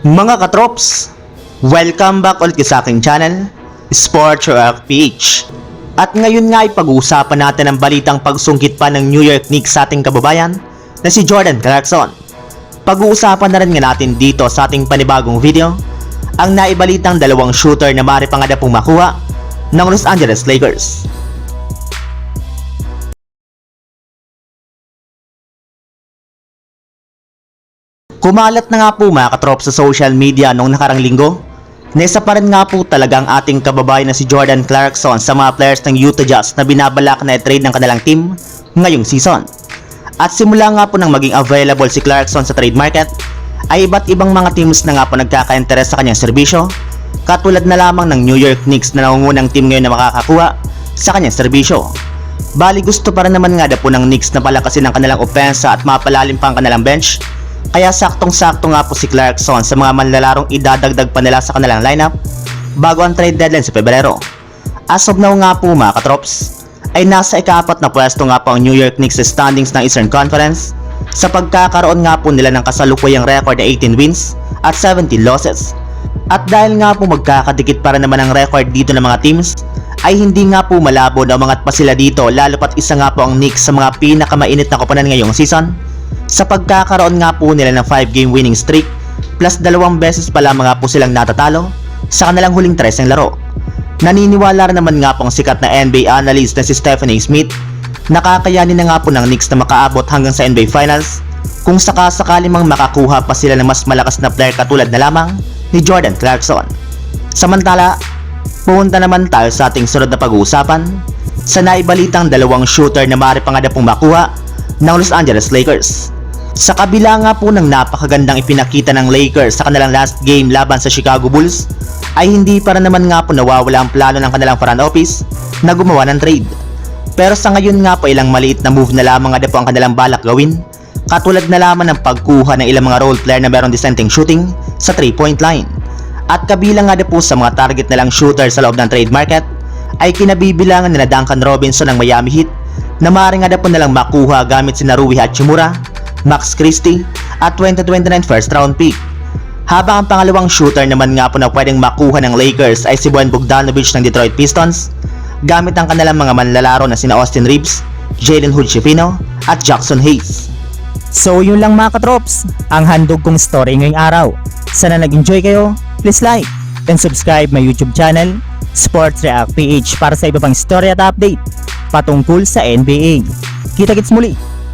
Mga katrops, welcome back ulit sa aking channel, Sports Rock PH. At ngayon nga ay pag-uusapan natin ang balitang pagsungkit pa ng New York Knicks sa ating kababayan na si Jordan Clarkson. Pag-uusapan na rin nga natin dito sa ating panibagong video ang naibalitang dalawang shooter na maaari pa nga na pong makuha ng Los Angeles Lakers. Kumalat na nga po mga katrop sa social media nung nakarang linggo na isa pa rin nga po talaga ang ating kababayan na si Jordan Clarkson sa mga players ng Utah Jazz na binabalak na i-trade ng kanilang team ngayong season. At simula nga po nang maging available si Clarkson sa trade market, ay iba't ibang mga teams na nga po nagkaka-interes sa kanyang serbisyo, katulad na lamang ng New York Knicks na nangungunang team ngayon na makakakuha sa kanyang serbisyo. Bali gusto pa rin naman nga na po ng Knicks na palakasin ang kanilang opensa at mapalalim pa ang kanilang bench kaya saktong-sakto nga po si Clarkson sa mga manlalarong idadagdag pa nila sa kanilang lineup bago ang trade deadline sa Pebrero. As of now nga po mga katrops, ay nasa ikapat na pwesto nga po ang New York Knicks sa standings ng Eastern Conference sa pagkakaroon nga po nila ng kasalukuyang record na 18 wins at 17 losses. At dahil nga po magkakadikit para naman ang record dito ng mga teams, ay hindi nga po malabo na umangat pa sila dito lalo pat isa nga po ang Knicks sa mga pinakamainit na koponan ngayong season sa pagkakaroon nga po nila ng 5 game winning streak plus dalawang beses pa lamang nga po silang natatalo sa kanilang huling tres ng laro. Naniniwala naman nga po ang sikat na NBA analyst na si Stephanie Smith na kakayanin na nga po ng Knicks na makaabot hanggang sa NBA Finals kung sakasakali mang makakuha pa sila ng mas malakas na player katulad na lamang ni Jordan Clarkson. Samantala, pumunta naman tayo sa ating sunod na pag-uusapan sa naibalitang dalawang shooter na maaari pa nga na pong makuha ng Los Angeles Lakers. Sa kabila nga po ng napakagandang ipinakita ng Lakers sa kanilang last game laban sa Chicago Bulls, ay hindi pa rin naman nga po nawawala ang plano ng kanilang front office na gumawa ng trade. Pero sa ngayon nga po ilang maliit na move na lamang nga po ang kanilang balak gawin, katulad na lamang ng pagkuha ng ilang mga role player na meron dissenting shooting sa 3-point line. At kabilang nga po sa mga target na lang shooter sa loob ng trade market, ay kinabibilangan nila Duncan Robinson ng Miami Heat na maaaring nga po nalang makuha gamit si Narui Hachimura, Max Christie at 2029 first round pick. Habang ang pangalawang shooter naman nga po na pwedeng makuha ng Lakers ay si Bojan Bogdanovic ng Detroit Pistons gamit ang kanilang mga manlalaro na sina Austin Reeves, Jalen Hood-Schifino at Jackson Hayes. So yun lang mga katrops, ang handog kong story ngayong araw. Sana nag-enjoy kayo, please like and subscribe my YouTube channel, Sports React PH para sa iba pang story at update patungkol sa NBA. Kita-kits muli